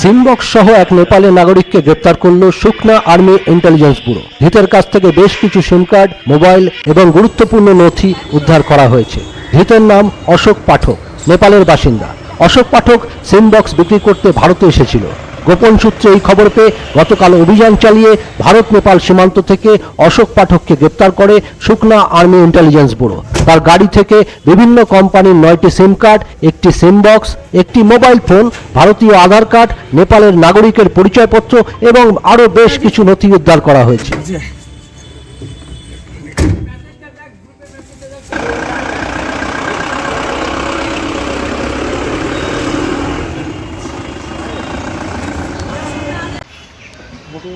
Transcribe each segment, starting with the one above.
SIM box সহ এক নেপালি নাগরিককে গ্রেপ্তার করল শুকনা আর্মি ইন্টেলিজেন্স ব্যুরো। ধৃতের কাছ থেকে বেশ কিছু সিম কার্ড, মোবাইল এবং গুরুত্বপূর্ণ নথি উদ্ধার করা হয়েছে। ধৃতের নাম অশোক পাঠক, নেপালের বাসিন্দা। অশোক পাঠক সিমবক্স বিক্রি করতে ভারতে এসেছিল। গোপন সূত্রে এই খবর পেয়ে গতকাল অভিযান চালিয়ে ভারত, নেপাল সীমান্ত থেকে অশোক পাঠককে গ্রেপ্তার করে শুকনা আর্মি ইন্টেলিজেন্স ব্যুরো। তার গাড়ি থেকে বিভিন্ন কোম্পানির নয়টি সিম কার্ড, একটি সিম বক্স, একটি মোবাইল ফোন, ভারতীয় আধার কার্ড, নেপালের নাগরিকের পরিচয়পত্র এবং আরও বেশ কিছু নথি উদ্ধার করা হয়েছে।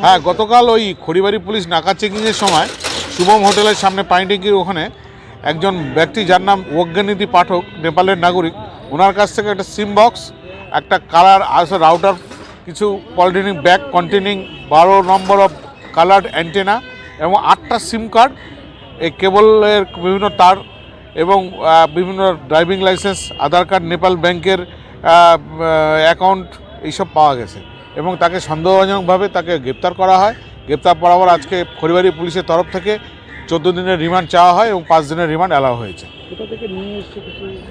হ্যাঁ গতকাল ওই খড়িবাড়ি পুলিশ নাকা চেকিংয়ের সময় শুভম হোটেলের সামনে পাইনটেকির ওখানে একজন ব্যক্তি যার নাম অজ্ঞানিধি পাঠক, নেপালের নাগরিক, ওনার কাছ থেকে একটা সিম বক্স, একটা কালার আসে রাউটার, কিছু পলিথিনিক ব্যাগ কন্টেনিং বারো নম্বর অফ কালার্ড অ্যান্টেনা এবং আটটা সিম কার্ড, এই কেবলের বিভিন্ন তার এবং বিভিন্ন driving licence, Aadhaar card, Nepal ব্যাংকের অ্যাকাউন্ট এইসব পাওয়া গেছে। এবং তাকে সন্দেহজনকভাবে তাকে গ্রেপ্তার করা হয়। গ্রেপ্তার পর আজকে খড়িবাড়ি পুলিশের তরফ থেকে চোদ্দ দিনের রিমান্ড চাওয়া হয় এবং পাঁচ দিনের রিমান্ড অ্যালাউ হয়েছে।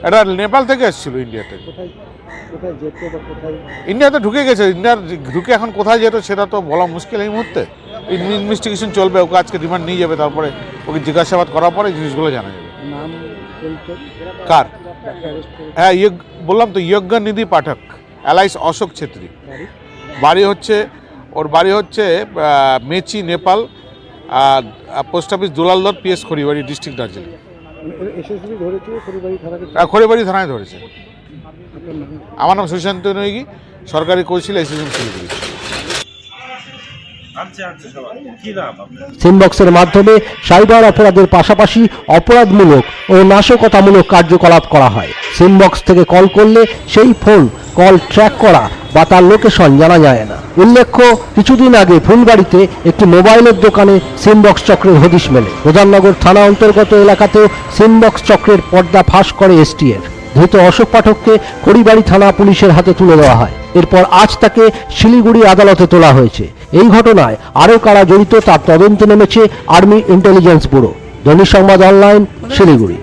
এটা নেপাল থেকে এসেছিল ইন্ডিয়াতে ইন্ডিয়াতে ঢুকে গেছে ইন্ডিয়ার ঢুকে এখন কোথায় যেত সেটা তো বলা মুশকিল এই মুহূর্তে। ইনভেস্টিগেশন চলবে ওকে আজকে রিমান্ড নিয়ে যাবে তারপরে ওকে জিজ্ঞাসাবাদ করার পরে জিনিসগুলো জানা যাবে। কার? হ্যাঁ বললাম তো যজ্ঞ নিধি পাঠক অ্যালাইস অশোক ছেত্রী। বাড়ি হচ্ছে, ওর বাড়ি হচ্ছে Mechi, Nepal post office Dulaldar PS Kharibari district Darjeeling. Kharibari থানায় ধরেছে। আমার নাম সুশান্ত নৈগি, সরকারি কৌশিল এসএসএম শিলিগুড়ি। সিমবক্সের মাধ্যমে সাইবার অপরাধের পাশাপাশি অপরাধমূলক ও নাশকতামূলক কার্যকলাপ করা হয়। সিমবক্স থেকে কল করলে সেই ফোন কল ট্র্যাক করা বা তার লোকেশন জানা যায় না। উল্লেখ্য, কিছুদিন আগে ফুলবাড়িতে একটি মোবাইলের দোকানে সিমবক্স চক্রের হদিশ মেলে। প্রধাননগর থানা অন্তর্গত এলাকাতেও সিমবক্স চক্রের পর্দা ফাঁস করে এসটিএফ। ধৃত অশোক পাঠককে খড়িবাড়ি থানা পুলিশের হাতে তুলে দেওয়া হয়। এরপর আজ তাকে শিলিগুড়ি আদালতে তোলা হয়েছে। এই ঘটনায় আরও কারা জড়িত তার তদন্তে নেমেছে আর্মি ইন্টেলিজেন্স ব্যুরো। দৈনিক সংবাদ অনলাইন, শিলিগুড়ি।